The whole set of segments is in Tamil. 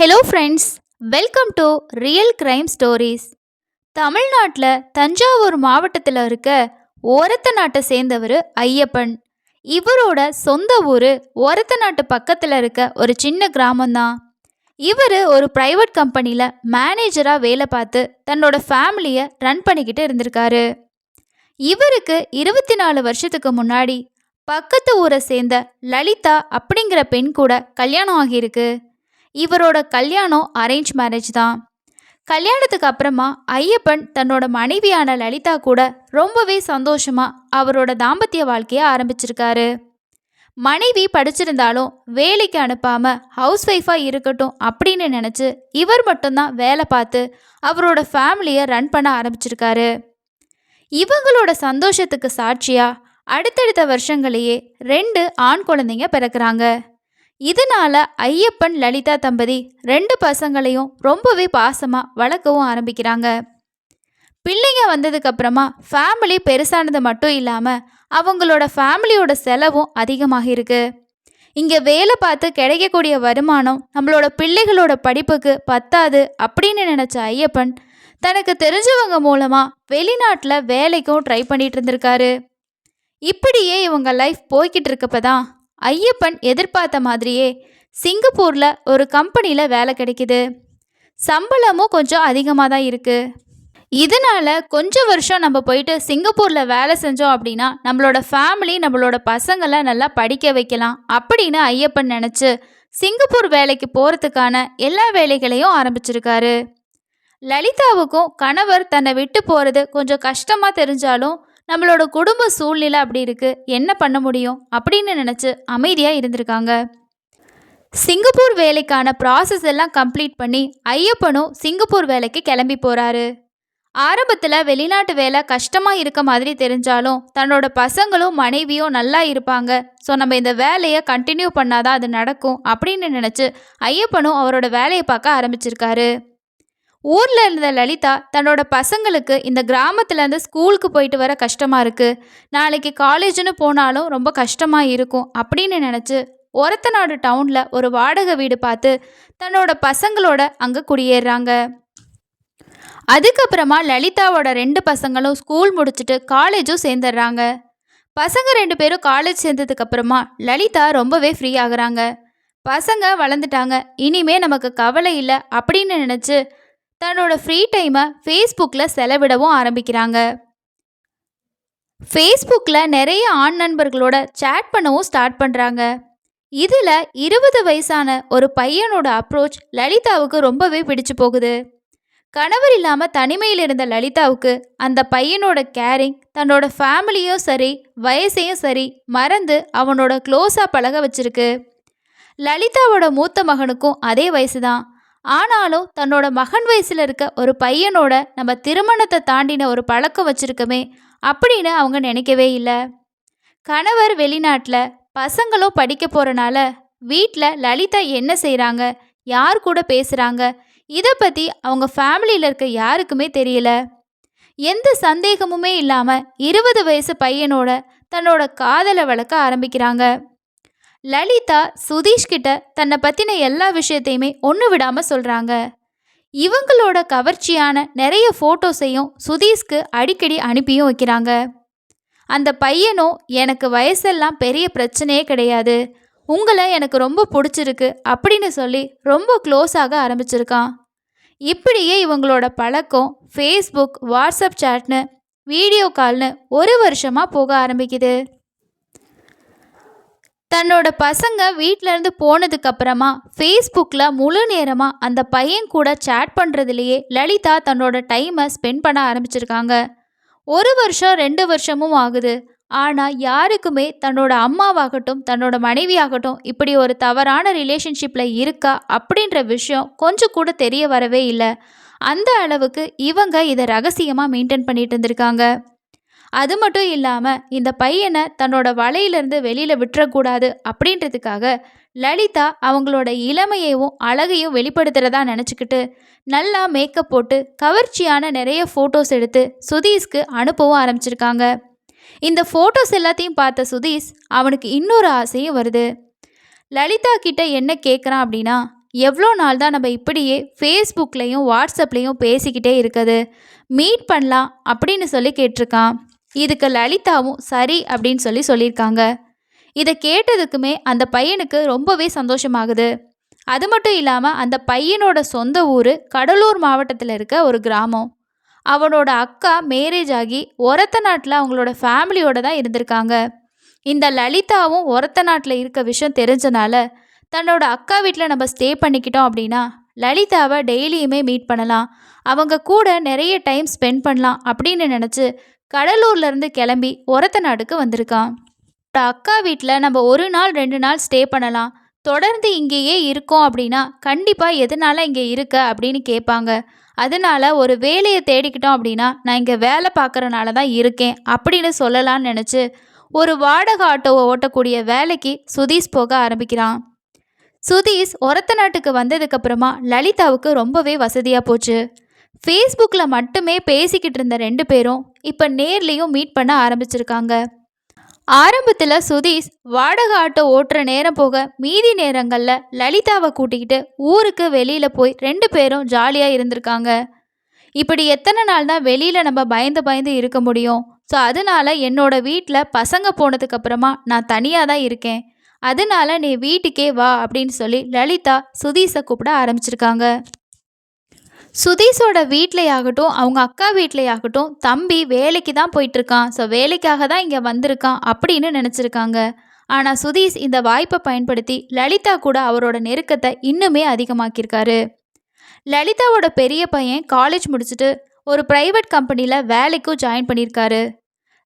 Hello friends welcome to real crime stories தமிழ்நாட்டில் தஞ்சாவூர் மாவட்டத்தில் இருக்க ஓரத்த நாட்டை சேர்ந்தவர் ஐயப்பன். இவரோட சொந்த ஊர் ஓரத்த நாட்டு பக்கத்தில் இருக்க ஒரு சின்ன கிராமம்தான் இவர் ஒரு ப்ரைவேட் கம்பெனியில் மேனேஜராக வேலை பார்த்து தன்னோட ஃபேமிலியை ரன் பண்ணிக்கிட்டு இருந்திருக்காரு. இவருக்கு இருபத்தி நாலு வருஷத்துக்கு முன்னாடி பக்கத்து ஊரை சேர்ந்த லலிதா அப்படிங்கிற பெண் கூட கல்யாணம் ஆகியிருக்கு. இவரோட கல்யாணம் அரேஞ்ச் மேரேஜ் தான். கல்யாணத்துக்கு அப்புறமா ஐயப்பன் தன்னோட மனைவியான லலிதா கூட ரொம்பவே சந்தோஷமா அவரோட தாம்பத்திய வாழ்க்கையை ஆரம்பிச்சிருக்காரு. மனைவி படிச்சிருந்தாலும் வேலைக்கு அனுப்பாம ஹவுஸ் ஒய்ஃபாக இருக்கட்டும் அப்படின்னு நினச்சி இவர் மட்டும்தான் வேலை பார்த்து அவரோட ஃபேமிலியை ரன் பண்ண ஆரம்பிச்சிருக்காரு. இவங்களோட சந்தோஷத்துக்கு சாட்சியாக அடுத்தடுத்த வருஷங்களையே ரெண்டு ஆண் குழந்தைங்க பிறக்கிறாங்க. இதனால ஐயப்பன் லலிதா தம்பதி ரெண்டு பசங்களையும் ரொம்பவே பாசமாக வளர்க்கவும் ஆரம்பிக்கிறாங்க. பிள்ளைங்க வந்ததுக்கப்புறமா ஃபேமிலி பெருசானது மட்டும் இல்லாமல் அவங்களோட ஃபேமிலியோட செலவும் அதிகமாக இருக்கு. இங்கே வேலை பார்த்து கிடைக்கக்கூடிய வருமானம் நம்மளோட பிள்ளைகளோட படிப்புக்கு பத்தாது அப்படின்னு நினச்ச ஐயப்பன் தனக்கு தெரிஞ்சவங்க மூலமாக வெளிநாட்டில் வேலைக்கும் ட்ரை பண்ணிட்டு இருந்திருக்காரு. இப்படியே இவங்க லைஃப் போய்கிட்டு இருக்கப்ப தான் ஐயப்பன் எதிர்பார்த்த மாதிரியே சிங்கப்பூரில் ஒரு கம்பெனியில் வேலை கிடைக்குது. சம்பளமும் கொஞ்சம் அதிகமாக தான் இருக்குது இதனால் கொஞ்சம் வருஷம் நம்ம போயிட்டு சிங்கப்பூரில் வேலை செஞ்சோம் அப்படின்னா நம்மளோட ஃபேமிலி நம்மளோட பசங்களை நல்லா படிக்க வைக்கலாம் அப்படின்னு ஐயப்பன் நினச்சி சிங்கப்பூர் வேலைக்கு போகிறதுக்கான எல்லா வேலைகளையும் ஆரம்பிச்சிருக்காரு. லலிதாவுக்கும் கணவர் தன்னை விட்டு போகிறது கொஞ்சம் கஷ்டமாக தெரிஞ்சாலும் நம்மளோட குடும்ப சூழ்நிலை அப்படி இருக்குது என்ன பண்ண முடியும்? அப்படின்னு நினச்சி அமைதியாக இருந்திருக்காங்க. சிங்கப்பூர் வேலைக்கான ப்ராசஸ் எல்லாம் கம்ப்ளீட் பண்ணி ஐயப்பனும் சிங்கப்பூர் வேலைக்கு கிளம்பி போகிறாரு ஆரம்பத்தில் வெளிநாட்டு வேலை கஷ்டமாக இருக்க மாதிரி தெரிஞ்சாலும் தன்னோட பசங்களும் மனைவியும் நல்லா இருப்பாங்க. ஸோ நம்ம இந்த வேலையை கண்டினியூ பண்ணாதான் அது நடக்கும் அப்படின்னு நினச்சி ஐயப்பனும் அவரோட வேலையை பார்க்க ஆரம்பிச்சிருக்காரு. ஊரில் இருந்த லலிதா தன்னோட பசங்களுக்கு இந்த கிராமத்துலேருந்து ஸ்கூலுக்கு போயிட்டு வர கஷ்டமாக இருக்குது நாளைக்கு காலேஜ்னு போனாலும் ரொம்ப கஷ்டமாக இருக்கும் அப்படின்னு நினச்சி ஒரத்தநாடு டவுனில் ஒரு வாடகை வீடு பார்த்து தன்னோட பசங்களோட அங்கே குடியேறுறாங்க அதுக்கப்புறமா லலிதாவோட ரெண்டு பசங்களும் ஸ்கூல் முடிச்சுட்டு காலேஜும் சேர்ந்துடுறாங்க. பசங்க ரெண்டு பேரும் காலேஜ் சேர்ந்ததுக்கப்புறமா லலிதா ரொம்பவே ஃப்ரீ ஆகுறாங்க. பசங்க வளர்ந்துட்டாங்க. இனிமே நமக்கு கவலை இல்லை அப்படின்னு நினச்சி தன்னோட ஃப்ரீ டைமை ஃபேஸ்புக்கில் செலவிடவும் ஆரம்பிக்கிறாங்க. ஃபேஸ்புக்கில் நிறைய ஆண் நண்பர்களோட சேட் பண்ணவும் ஸ்டார்ட் பண்ணுறாங்க இதில் இருபது வயசான ஒரு பையனோட அப்ரோச் லலிதாவுக்கு ரொம்பவே பிடிச்சு போகுது. கணவர் இல்லாமல் தனிமையில் இருந்த லலிதாவுக்கு அந்த பையனோட கேரிங் தன்னோட ஃபேமிலியும் சரி வயசையும் சரி மறந்து அவனோட க்ளோஸாக பழக வச்சிருக்கு. லலிதாவோட மூத்த மகனுக்கும் அதே வயசு தான் ஆனாலும் தன்னோட மகன் வயசில் இருக்க ஒரு பையனோட நம்ம திருமணத்தை தாண்டின ஒரு பழக்கம் வச்சுருக்கமே அப்படின்னு அவங்க நினைக்கவே இல்லை. கணவர் வெளிநாட்டில் பசங்களும் படிக்க போகிறனால வீட்டில் லலிதா என்ன செய்கிறாங்க யார் கூட பேசுகிறாங்க இதை பற்றி அவங்க ஃபேமிலியில் இருக்க யாருக்குமே தெரியல. எந்த சந்தேகமுமே இல்லாமல் இருபது வயசு பையனோட தன்னோட காதலை வளர்க்க ஆரம்பிக்கிறாங்க. லலிதா சுதீஷ் கிட்ட தன்னை பற்றின எல்லா விஷயத்தையுமே ஒன்று விடாமல் சொல்கிறாங்க இவங்களோட கவர்ச்சியான நிறைய ஃபோட்டோஸையும் சுதீஷ்க்கு அடிக்கடி அனுப்பியும் வைக்கிறாங்க. அந்த பையனும் எனக்கு வயசெல்லாம் பெரிய பிரச்சனையே கிடையாது. உங்களை எனக்கு ரொம்ப பிடிச்சிருக்கு அப்படின்னு சொல்லி ரொம்ப க்ளோஸ் ஆக ஆரம்பிச்சிருக்கான். இப்படியே இவங்களோட பழக்கம் ஃபேஸ்புக் வாட்ஸ்அப் சேட்னு வீடியோ கால்னு ஒரு வருஷமாக போக ஆரம்பிக்குது. தன்னோட பசங்க வீட்டிலேருந்து போனதுக்கப்புறமா ஃபேஸ்புக்கில் முழு நேரமாக அந்த பையன் கூட சேட் பண்ணுறதுலையே லலிதா தன்னோட டைமை ஸ்பெண்ட் பண்ண ஆரம்பிச்சிருக்காங்க. ஒரு வருஷம் ரெண்டு வருஷமும் ஆகுது. ஆனால் யாருக்குமே தன்னோட அம்மாவாகட்டும் தன்னோட மனைவியாகட்டும் இப்படி ஒரு தவறான ரிலேஷன்ஷிப்பில் இருக்கா அப்படின்ற விஷயம் கொஞ்சம் கூட தெரிய வரவே இல்லை. அந்த அளவுக்கு இவங்க இதை ரகசியமாக மெயின்டைன் பண்ணிட்டு இருந்திருக்காங்க. அது மட்டும் இல்லாமல் இந்த பையனை தன்னோட வலையிலேருந்து வெளியில் விட்டுறக்கூடாது அப்படின்றதுக்காக லலிதா அவங்களோட இளமையையும் அழகையும் வெளிப்படுத்துகிறதா நினச்சிக்கிட்டு நல்லா மேக்கப் போட்டு கவர்ச்சியான நிறைய ஃபோட்டோஸ் எடுத்து சுதீஷ்க்கு அனுப்பவும் ஆரம்பிச்சிருக்காங்க. இந்த ஃபோட்டோஸ் எல்லாத்தையும் பார்த்த சுதீஷ் அவனுக்கு இன்னொரு ஆசையும் வருது. லலிதா கிட்ட என்ன கேட்குறான் அப்படின்னா எவ்வளோ நாள் தான் நம்ம இப்படியே ஃபேஸ்புக்லேயும் வாட்ஸ்அப்லேயும் பேசிக்கிட்டே இருக்குது. மீட் பண்ணலாம் அப்படின்னு சொல்லி கேட்டிருக்கான். இதுக்கு லலிதாவும் சரி அப்படின்னு சொல்லி சொல்லியிருக்காங்க. இதை கேட்டதுக்குமே அந்த பையனுக்கு ரொம்பவே சந்தோஷமாகுது. அது மட்டும் இல்லாமல் அந்த பையனோட சொந்த ஊர் கடலூர் மாவட்டத்தில் இருக்க ஒரு கிராமம். அவனோட அக்கா மேரேஜ் ஆகி ஒரத்த நாட்டில் அவங்களோட ஃபேமிலியோட தான் இருந்திருக்காங்க. இந்த லலிதாவும் ஒரத்த நாட்டில் இருக்க விஷயம் தெரிஞ்சனால தன்னோட அக்கா வீட்டில் நம்ம ஸ்டே பண்ணிக்கிட்டோம் அப்படின்னா லலிதாவை டெய்லியுமே மீட் பண்ணலாம். அவங்க கூட நிறைய டைம் ஸ்பெண்ட் பண்ணலாம் அப்படின்னு நினச்சி கடலூர்லேருந்து கிளம்பி ஒரத்த நாடுக்கு வந்திருக்கான். அக்கா வீட்டில் நம்ம ஒரு நாள் ரெண்டு நாள் ஸ்டே பண்ணலாம். தொடர்ந்து இங்கேயே இருக்கோம் அப்படின்னா கண்டிப்பாக எதனால இங்கே இருக்க அப்படின்னு கேட்பாங்க. அதனால் ஒரு வேலையை தேடிக்கிட்டோம் அப்படின்னா நான் இங்கே வேலை பார்க்குறனால தான் இருக்கேன் அப்படின்னு சொல்லலான்னு நினச்சி ஒரு வாடகை ஆட்டோவை ஓட்டக்கூடிய வேலைக்கு சுதீஷ் போக ஆரம்பிக்கிறான். சுதீஷ் ஒரத்த நாட்டுக்கு வந்ததுக்கப்புறமா லலிதாவுக்கு ரொம்பவே வசதியாக போச்சு. ஃபேஸ்புக்கில் மட்டுமே பேசிக்கிட்டு இருந்த ரெண்டு பேரும் இப்போ நேர்லேயும் மீட் பண்ண ஆரம்பிச்சிருக்காங்க. ஆரம்பத்தில் சுதீஷ் வாடகை ஆட்டோ ஓட்டுற நேரம் போக மீதி நேரங்களில் லலிதாவை கூட்டிக்கிட்டு ஊருக்கு வெளியில் போய் ரெண்டு பேரும் ஜாலியாக இருந்திருக்காங்க. இப்படி எத்தனை நாள் தான் வெளியில் நம்ம பயந்து பயந்து இருக்க முடியும். ஸோ அதனால என்னோட வீட்டில் பசங்க போனதுக்கப்புறமா நான் தனியாக தான் இருக்கேன். அதனால நீ வீட்டுக்கே வா அப்படின்னு சொல்லி லலிதா சுதீஷை கூப்பிட ஆரம்பிச்சிருக்காங்க. சுதீஷோட வீட்டிலையாகட்டும் அவங்க அக்கா வீட்டிலையாகட்டும் தம்பி வேலைக்கு தான் போயிட்டுருக்கான். ஸோ வேலைக்காக தான் இங்கே வந்திருக்கான் அப்படின்னு நினச்சிருக்காங்க. ஆனால் சுதீஷ் இந்த வாய்ப்பை பயன்படுத்தி லலிதா கூட அவரோட நெருக்கத்தை இன்னுமே அதிகமாக்கியிருக்காரு. லலிதாவோட பெரிய பையன் காலேஜ் முடிச்சுட்டு ஒரு ப்ரைவேட் கம்பெனியில் வேலைக்கும் ஜாயின் பண்ணியிருக்காரு.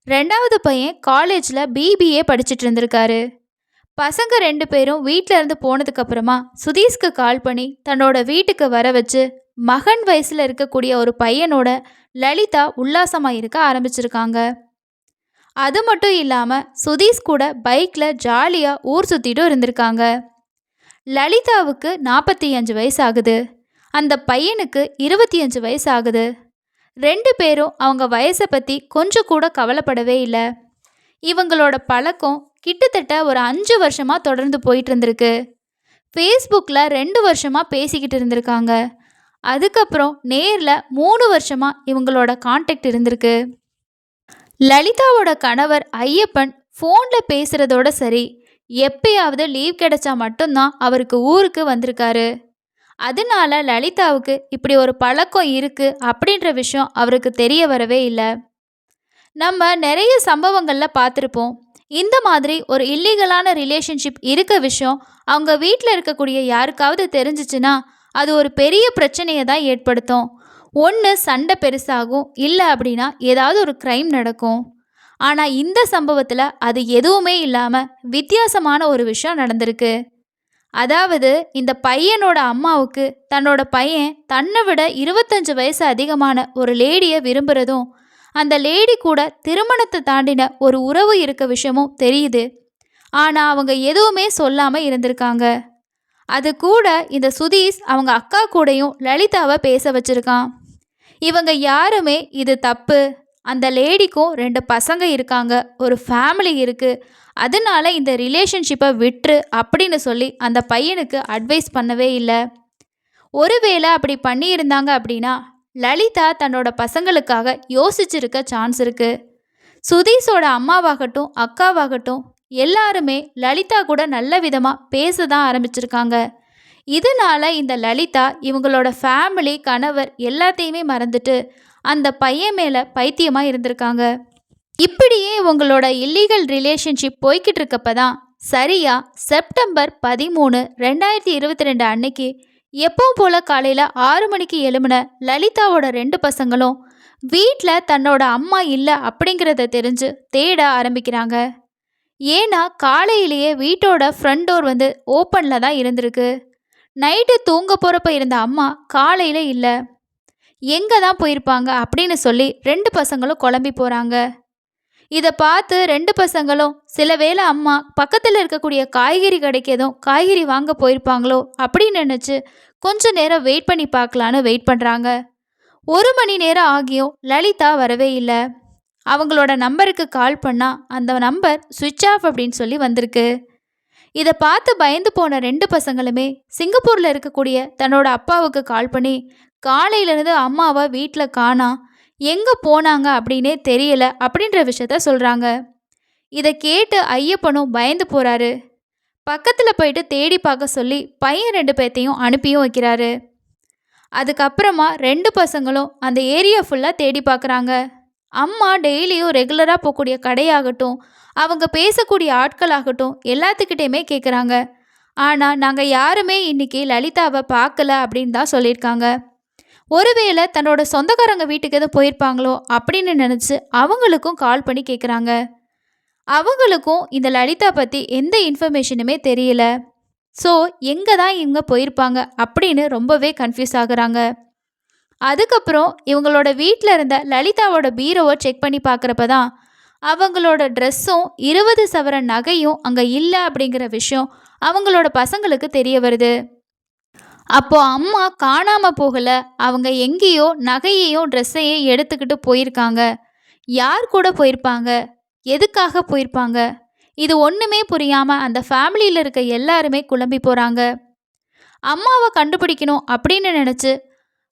ரெண்டாவது பையன் காலேஜில் பிபிஏ படிச்சுட்டு இருந்திருக்காரு. பசங்க ரெண்டு பேரும் வீட்டில் இருந்து போனதுக்கப்புறமா சுதீஷ்க்கு கால் பண்ணி தன்னோட வீட்டுக்கு வர வச்சு மகன் வயசில் இருக்கக்கூடிய ஒரு பையனோட லலிதா உல்லாசமாக இருக்க ஆரம்பிச்சிருக்காங்க. அது மட்டும் இல்லாமல் சுதீஷ் கூட பைக்கில் ஜாலியாக ஊர் சுற்றிட்டும் இருந்திருக்காங்க. லலிதாவுக்கு நாற்பத்தி அஞ்சு வயசு ஆகுது அந்த பையனுக்கு இருபத்தி அஞ்சு வயசு ஆகுது ரெண்டு பேரும் அவங்க வயசை பற்றி கொஞ்சம் கூட கவலைப்படவே இல்லை. இவங்களோட பழக்கம் கிட்டத்தட்ட ஒரு அஞ்சு வருஷமாக தொடர்ந்து போயிட்டு இருந்திருக்கு. ஃபேஸ்புக்கில் ரெண்டு வருஷமாக பேசிக்கிட்டு இருந்திருக்காங்க. அதுக்கப்புறம் நேரில் மூணு வருஷமாக இவங்களோட காண்டாக்ட் இருந்திருக்கு. லலிதாவோட கணவர் ஐயப்பன் ஃபோனில் பேசுகிறதோட சரி எப்பயாவது லீவ் கிடைச்சா மட்டும்தான் அவருக்கு ஊருக்கு வந்திருக்காரு. அதனால லலிதாவுக்கு இப்படி ஒரு பழக்கம் இருக்குது அப்படின்ற விஷயம் அவருக்கு தெரிய வரவே இல்லை. நம்ம நிறைய சம்பவங்களில் பார்த்துருப்போம். இந்த மாதிரி ஒரு இல்லீகலான ரிலேஷன்ஷிப் இருக்க விஷயம் அவங்க வீட்டில் இருக்கக்கூடிய யாருக்காவது தெரிஞ்சிச்சுன்னா அது ஒரு பெரிய பிரச்சனையை தான் ஏற்படுத்தும். ஒன்று சண்டை பெருசாகும். இல்லை அப்படின்னா ஏதாவது ஒரு க்ரைம் நடக்கும். ஆனால் இந்த சம்பவத்தில் அது எதுவுமே இல்லாமல் வித்தியாசமான ஒரு விஷயம் நடந்திருக்கு. அதாவது இந்த பையனோட அம்மாவுக்கு தன்னோட பையன் தன்னை விட இருபத்தஞ்சு வயசு அதிகமான ஒரு லேடியை விரும்புகிறதும் அந்த லேடி கூட திருமணத்தை தாண்டின ஒரு உறவு இருக்க விஷயமும் தெரியுது. ஆனால் அவங்க எதுவுமே சொல்லாமல் இருந்திருக்காங்க. அது கூட இந்த சுதீஷ் அவங்க அக்கா கூடயும் லலிதாவை பேச வச்சிருக்கான். இவங்க யாருமே இது தப்பு. அந்த லேடிக்கும் ரெண்டு பசங்க இருக்காங்க. ஒரு ஃபேமிலி இருக்குது அதனால இந்த ரிலேஷன்ஷிப்பை விட்டுரு அப்படின்னு சொல்லி அந்த பையனுக்கு அட்வைஸ் பண்ணவே இல்லை. ஒருவேளை அப்படி பண்ணியிருந்தாங்க அப்படின்னா லலிதா தன்னோட பசங்களுக்காக யோசிச்சிருக்க சான்ஸ் இருக்குது சுதீஷோட அம்மாவாகட்டும் அக்காவாகட்டும் எல்லாருமே லலிதா கூட நல்ல விதமாக பேச தான் ஆரம்பிச்சிருக்காங்க. இதனால இந்த லலிதா இவங்களோட ஃபேமிலி கணவர் எல்லாத்தையுமே மறந்துட்டு அந்த பையன் மேலே பைத்தியமாக இருந்திருக்காங்க. இப்படியே இவங்களோட இல்லீகல் ரிலேஷன்ஷிப் போய்கிட்டு இருக்கப்ப தான் சரியா செப்டம்பர் பதிமூணு ரெண்டாயிரத்தி இருபத்தி ரெண்டு அன்னைக்கு எப்பவும் போல காலையில் ஆறு மணிக்கு எழுமின லலிதாவோட ரெண்டு பசங்களும் வீட்டில் தன்னோட அம்மா இல்லை அப்படிங்கிறத தெரிஞ்சு தேட ஆரம்பிக்கிறாங்க. ஏன்னா காலையிலேயே வீட்டோட ஃப்ரண்ட் டோர் வந்து ஓப்பனில் தான் இருந்திருக்கு. நைட்டு தூங்க போகிறப்ப இருந்த அம்மா காலையில் இல்லை. எங்கே தான் போயிருப்பாங்க? அப்படின்னு சொல்லி ரெண்டு பசங்களும் குழம்பி போகிறாங்க இதை பார்த்து ரெண்டு பசங்களும் சில வேளை அம்மா பக்கத்தில் இருக்கக்கூடிய காய்கறி கிடைக்கதும் எதுவும் காய்கறி வாங்க போயிருப்பாங்களோ? அப்படின்னு நினச்சி கொஞ்ச நேரம் வெயிட் பண்ணி பார்க்கலான்னு வெயிட் பண்ணுறாங்க ஒரு மணி நேரம் ஆகியும் லலிதா வரவே இல்லை. அவங்களோட நம்பருக்கு கால் பண்ணால் அந்த நம்பர் சுவிட்ச் ஆஃப் அப்படின்னு சொல்லி வந்திருக்கு. இதை பார்த்து பயந்து போன ரெண்டு பசங்களுமே சிங்கப்பூரில் இருக்கக்கூடிய தன்னோட அப்பாவுக்கு கால் பண்ணி காலையிலேருந்து அம்மாவை வீட்டில் காணா எங்கே போனாங்க அப்படின்னே தெரியல அப்படின்ற விஷயத்த சொல்கிறாங்க இதை கேட்டு ஐயப்பனும் பயந்து போகிறாரு பக்கத்தில் போயிட்டு தேடி பார்க்க சொல்லி பையன் ரெண்டு பேர்த்தையும் அனுப்பியும் வைக்கிறாரு. அதுக்கப்புறமா ரெண்டு பசங்களும் அந்த ஏரியா ஃபுல்லாக தேடி பார்க்குறாங்க. அம்மா டெய்லியும் ரெகுலராக போகக்கூடிய கடையாகட்டும் அவங்க பேசக்கூடிய ஆட்களாகட்டும் எல்லாத்துக்கிட்டேயுமே கேட்குறாங்க ஆனால் நாங்கள் யாருமே இன்னைக்கு லலிதாவை பார்க்கல அப்படின்னு தான் சொல்லியிருக்காங்க. ஒருவேளை தன்னோட சொந்தக்காரங்க வீட்டுக்கு எதுவும் போயிருப்பாங்களோ அப்படின்னு நினச்சி அவங்களுக்கும் கால் பண்ணி கேட்குறாங்க அவங்களுக்கும் இந்த லலிதா பற்றி எந்த இன்ஃபர்மேஷனுமே தெரியல. ஸோ எங்கே தான் இவங்க போயிருப்பாங்க அப்படின்னு ரொம்பவே கன்ஃபியூஸ் ஆகுறாங்க. அதுக்கப்புறம் இவங்களோட வீட்டில் இருந்த லலிதாவோட பீரோவை செக் பண்ணி பார்க்குறப்ப தான் அவங்களோட ட்ரெஸ்ஸும் இருபது சவர நகையும் அங்கே இல்லை அப்படிங்கிற விஷயம் அவங்களோட பசங்களுக்கு தெரிய வருது. அப்போ அம்மா காணாமல் போகலை. அவங்க எங்கேயோ நகையையும் ட்ரெஸ்ஸையும் எடுத்துக்கிட்டு போயிருக்காங்க. யார் கூட போயிருப்பாங்க? எதுக்காக போயிருப்பாங்க? இது ஒன்றுமே புரியாமல் அந்த ஃபேமிலியில் இருக்க எல்லாருமே குழம்பி போகிறாங்க அம்மாவை கண்டுபிடிக்கணும் அப்படின்னு நினச்சி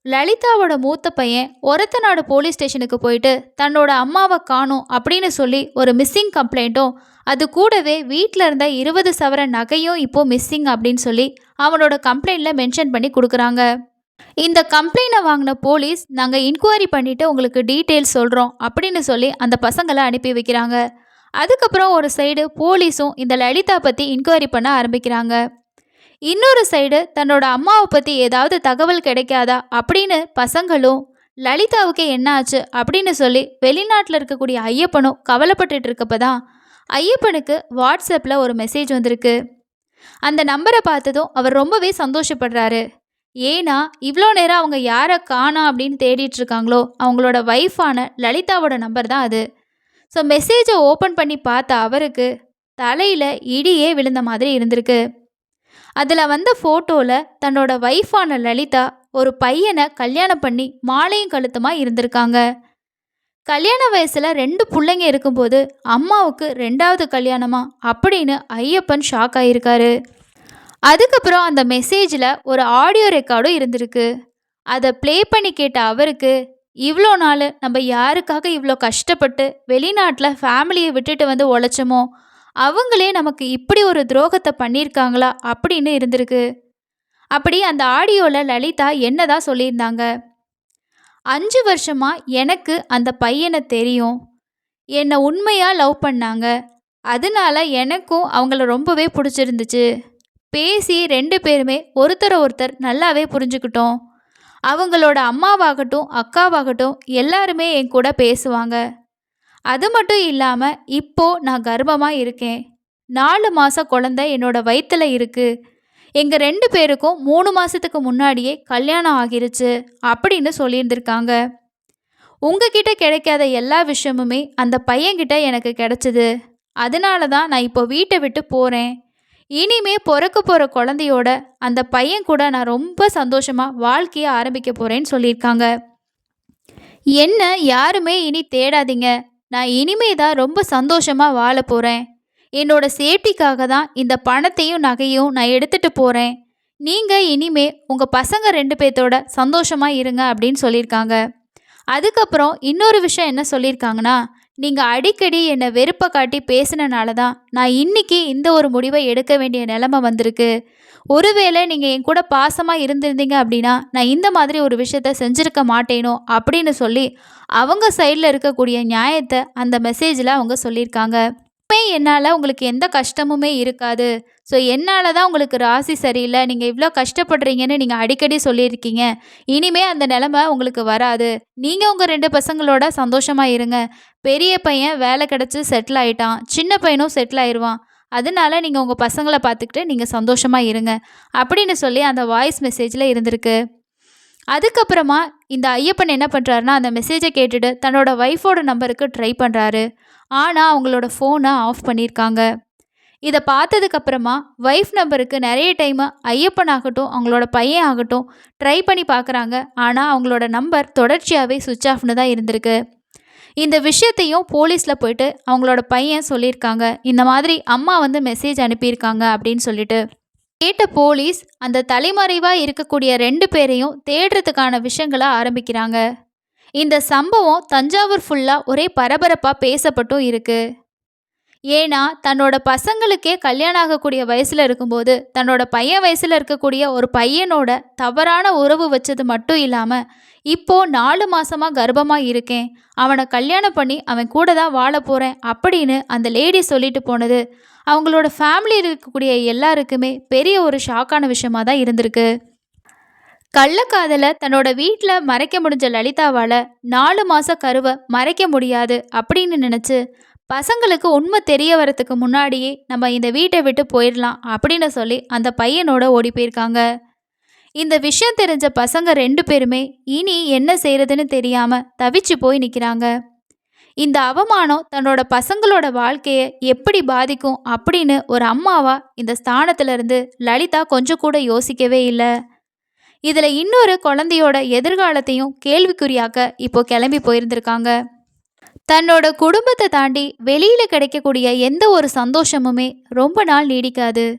லலிதாவோட மூத்த பையன் ஒரத்த நாடு போலீஸ் ஸ்டேஷனுக்கு போயிட்டு தன்னோட அம்மாவை காணும் அப்படின்னு சொல்லி ஒரு மிஸ்ஸிங் கம்ப்ளைண்ட்டும் அது கூடவே வீட்டில் இருந்த இருபது சவர நகையும் இப்போ மிஸ்ஸிங் அப்படின்னு சொல்லி அவனோட கம்ப்ளைண்ட்டில் மென்ஷன் பண்ணி கொடுக்குறாங்க. இந்த கம்ப்ளைண்ட்டை வாங்கின போலீஸ் நாங்கள் இன்கொயரி பண்ணிவிட்டு உங்களுக்கு டீட்டெயில்ஸ் சொல்கிறோம் அப்படின்னு சொல்லி அந்த பசங்களை அனுப்பி வைக்கிறாங்க. அதுக்கப்புறம் ஒரு சைடு போலீஸும் இந்த லலிதா பற்றி இன்கொயரி பண்ண ஆரம்பிக்கிறாங்க. இன்னொரு சைடு தன்னோட அம்மாவை பற்றி ஏதாவது தகவல் கிடைக்காதா? அப்படின்னு பசங்களும் லலிதாவுக்கு என்ன ஆச்சு அப்படின்னு சொல்லி வெளிநாட்டில் இருக்கக்கூடிய ஐயப்பனும் கவலைப்பட்டுட்டு இருக்கப்ப தான் ஐயப்பனுக்கு வாட்ஸ்அப்பில் ஒரு மெசேஜ் வந்திருக்கு. அந்த நம்பரை பார்த்ததும் அவர் ரொம்பவே சந்தோஷப்படுறாரு. ஏன்னா இவ்வளோ நேரம் அவங்க யாரை காணா அப்படின்னு தேடிட்டு இருக்காங்களோ அவங்களோட ஒய்ஃபான லலிதாவோட நம்பர் தான் அது. ஸோ மெசேஜை ஓப்பன் பண்ணி பார்த்த அவருக்கு தலையில் இடியே விழுந்த மாதிரி இருந்திருக்கு. அதில் வந்த ஃபோட்டோவில் தன்னோட ஒய்ஃபான லலிதா ஒரு பையனை கல்யாணம் பண்ணி மாலையும் கழுத்துமாக இருந்திருக்காங்க. கல்யாண வயசில் ரெண்டு பிள்ளைங்க இருக்கும்போது அம்மாவுக்கு ரெண்டாவது கல்யாணமா அப்படின்னு ஐயப்பன் ஷாக் ஆகியிருக்காரு அதுக்கப்புறம் அந்த மெசேஜில் ஒரு ஆடியோ ரெக்கார்டும் இருந்திருக்கு. அதை ப்ளே பண்ணி கேட்ட அவருக்கு இவ்வளோ நாள் நம்ம யாருக்காக இவ்வளோ கஷ்டப்பட்டு வெளிநாட்டில் ஃபேமிலியை விட்டுட்டு வந்து உழைச்சோமோ? அவங்களே நமக்கு இப்படி ஒரு துரோகத்தை பண்ணியிருக்காங்களா அப்படின்னு இருந்திருக்கு. அப்படி அந்த ஆடியோவில் லலிதா என்னதான் சொல்லியிருந்தாங்க? அஞ்சு வருஷமாக எனக்கு அந்த பையனை தெரியும். என்னை உண்மையாக லவ் பண்ணாங்க. அதனால எனக்கும் அவங்கள ரொம்பவே பிடிச்சிருந்துச்சு. பேசி ரெண்டு பேருமே ஒருத்தரை ஒருத்தர் நல்லாவே புரிஞ்சுக்கிட்டோம். அவங்களோட அம்மாவாகட்டும் அக்காவாகட்டும் எல்லாருமே என் கூட பேசுவாங்க. அது மட்டும் இல்லாமல் இப்போ நான் கர்ப்பமாக இருக்கேன். நாலு மாத குழந்தை என்னோட வயிற்றில் இருக்குது எங்கள் ரெண்டு பேருக்கும் மூணு மாதத்துக்கு முன்னாடியே கல்யாணம் ஆகிருச்சு அப்படின்னு சொல்லியிருந்திருக்காங்க. உங்ககிட்ட கிடைக்காத எல்லா விஷயமுமே அந்த பையன்கிட்ட எனக்கு கிடைச்சிது. அதனால தான் நான் இப்போ வீட்டை விட்டு போகிறேன் இனிமே பிறக்க போகிற குழந்தையோட அந்த பையன் கூட நான் ரொம்ப சந்தோஷமாக வாழ்க்கையை ஆரம்பிக்க போகிறேன்னு சொல்லியிருக்காங்க. என்ன யாருமே இனி தேடாதீங்க. நான் இனிமே தான் ரொம்ப சந்தோஷமாக வாழ போகிறேன் என்னோட சேஃப்டிக்காக தான் இந்த பணத்தையும் நகையும் நான் எடுத்துகிட்டு போகிறேன் நீங்கள் இனிமே உங்கள் பசங்க ரெண்டு பேர்த்தோட சந்தோஷமாக இருங்க அப்படின்னு சொல்லியிருக்காங்க. அதுக்கப்புறம் இன்னொரு விஷயம் என்ன சொல்லியிருக்காங்கன்னா நீங்கள் அடிக்கடி என்னை வெறுப்பை காட்டி பேசினனால தான் நான் இன்னைக்கு இந்த ஒரு முடிவை எடுக்க வேண்டிய நிலமை வந்திருக்கு. ஒருவேளை நீங்கள் என் கூட பாசமாக இருந்திருந்தீங்க அப்படின்னா நான் இந்த மாதிரி ஒரு விஷயத்த செஞ்சுருக்க மாட்டேனோ அப்படின்னு சொல்லி அவங்க சைடில் இருக்கக்கூடிய நியாயத்தை அந்த மெசேஜில் அவங்க சொல்லியிருக்காங்க. என்னால் உங்களுக்கு எந்த கஷ்டமுமே இருக்காது. ஸோ என்னால் தான் உங்களுக்கு ராசி சரியில்லை. நீங்கள் இவ்வளோ கஷ்டப்படுறீங்கன்னு நீங்கள் அடிக்கடி சொல்லியிருக்கீங்க. இனிமே அந்த நிலமை உங்களுக்கு வராது. நீங்கள் உங்கள் ரெண்டு பசங்களோட சந்தோஷமாக இருங்க. பெரிய பையன் வேலை கிடச்சி செட்டில் ஆகிட்டான் சின்ன பையனும் செட்டில் ஆயிடுவான் அதனால நீங்கள் உங்கள் பசங்களை பார்த்துக்கிட்டு நீங்கள் சந்தோஷமாக இருங்க. அப்படின்னு சொல்லி அந்த வாய்ஸ் மெசேஜில் இருந்திருக்கு. அதுக்கப்புறமா இந்த ஐயப்பன் என்ன பண்ணுறாருன்னா அந்த மெசேஜை கேட்டுட்டு தன்னோட ஒய்ஃபோட நம்பருக்கு ட்ரை பண்ணுறாரு ஆனால் அவங்களோட ஃபோனை ஆஃப் பண்ணியிருக்காங்க இதை பார்த்ததுக்கப்புறமா ஒய்ஃப் நம்பருக்கு நிறைய டைமு ஐயப்பன் ஆகட்டும் அவங்களோட பையன் ஆகட்டும் ட்ரை பண்ணி பார்க்குறாங்க. ஆனால் அவங்களோட நம்பர் தொடர்ச்சியாகவே சுவிட்ச் ஆஃப்னு தான் இருந்திருக்கு. இந்த விஷயத்தையும் போலீஸில் போயிட்டு அவங்களோட பையன் சொல்லியிருக்காங்க. இந்த மாதிரி அம்மா வந்து மெசேஜ் அனுப்பியிருக்காங்க அப்படின்னு சொல்லிட்டு. கேட்ட போலீஸ் அந்த தலைமறைவாக இருக்கக்கூடிய ரெண்டு பேரையும் தேடுறதுக்கான விஷயங்களை ஆரம்பிக்கிறாங்க. இந்த சம்பவம் தஞ்சாவூர் ஃபுல்லாக ஒரே பரபரப்பாக பேசப்பட்டும் இருக்குது ஏன்னா தன்னோட பசங்களுக்கே கல்யாணம் ஆகக்கூடிய வயசில் இருக்கும்போது தன்னோட பையன் வயசில் இருக்கக்கூடிய ஒரு பையனோட தவறான உறவு வச்சது மட்டும் இல்லாமல் இப்போ நாலு மாதமாக கர்ப்பமாக இருக்கேன். அவனை கல்யாணம் பண்ணி அவன் கூட தான் வாழ போகிறேன் அப்படின்னு அந்த லேடி சொல்லிட்டு போனது அவங்களோட ஃபேமிலியில் இருக்கக்கூடிய எல்லாருக்குமே பெரிய ஒரு ஷாக்கான விஷயமாக தான் இருந்திருக்கு. கள்ளக்காதலை தன்னோட வீட்டில் மறைக்க முடிஞ்ச லலிதாவால் நாலு மாத கருவை மறைக்க முடியாது அப்படின்னு நினச்சி பசங்களுக்கு உண்மை தெரிய வரத்துக்கு முன்னாடியே நம்ம இந்த வீட்டை விட்டு போயிடலாம் அப்படின்னு சொல்லி அந்த பையனோட ஓடி போயிருக்காங்க. இந்த விஷயம் தெரிஞ்ச பசங்க ரெண்டு பேருமே இனி என்ன செய்யறதுன்னு தெரியாமல் தவிச்சு போய் நிற்கிறாங்க இந்த அவமானம் தன்னோட பசங்களோட வாழ்க்கையை எப்படி பாதிக்கும் அப்படின்னு ஒரு அம்மாவா இந்த ஸ்தானத்துல இருந்து லலிதா கொஞ்சம் கூட யோசிக்கவே இல்லை. இதில் இன்னொரு குழந்தையோட எதிர்காலத்தையும் கேள்விக்குறியாக்க இப்போ கிளம்பி போயிருந்திருக்காங்க. தன்னோட குடும்பத்தை தாண்டி வெளியில கிடைக்கக்கூடிய எந்த ஒரு சந்தோஷமுமே ரொம்ப நாள் நீடிக்காது.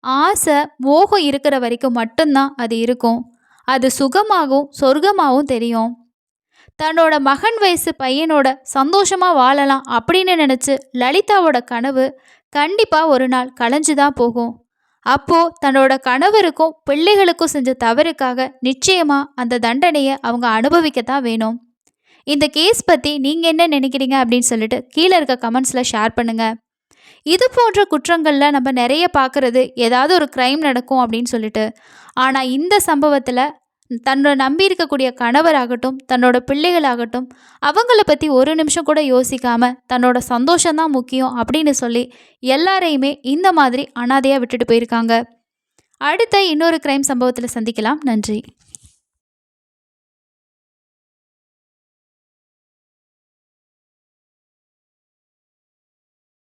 ஆசை மோகம் இருக்கிற வரைக்கும் மட்டும்தான் அது இருக்கும். அது சுகமாகவும் சொர்க்கமாகவும் தெரியும். தன்னோட மகன் வயசு பையனோட சந்தோஷமாக வாழலாம் அப்படின்னு நினச்சி லலிதாவோட கனவு கண்டிப்பாக ஒரு நாள் களைஞ்சு தான் போகும். அப்போது தன்னோட கணவருக்கும் பிள்ளைகளுக்கும் செஞ்ச தவறுக்காக நிச்சயமாக அந்த தண்டனையை அவங்க அனுபவிக்க தான் வேணும். இந்த கேஸ் பற்றி நீங்கள் என்ன நினைக்கிறீங்க அப்படின்னு சொல்லிட்டு கீழே இருக்க கமெண்ட்ஸில் ஷேர் பண்ணுங்கள் இது போன்ற குற்றங்களில் நம்ம நிறைய பார்க்குறது ஏதாவது ஒரு க்ரைம் நடக்கும் அப்படின்னு சொல்லிட்டு. ஆனால் இந்த சம்பவத்தில் தன்னோட நம்பி இருக்கக்கூடிய கணவராகட்டும் தன்னோட பிள்ளைகளாகட்டும் அவங்கள பற்றி ஒரு நிமிஷம் கூட யோசிக்காமல் தன்னோட சந்தோஷம்தான் முக்கியம் அப்படின்னு சொல்லி எல்லாரையுமே இந்த மாதிரி அனாதையாக விட்டுட்டு போயிருக்காங்க. அடுத்த இன்னொரு க்ரைம் சம்பவத்தில் சந்திக்கலாம். நன்றி.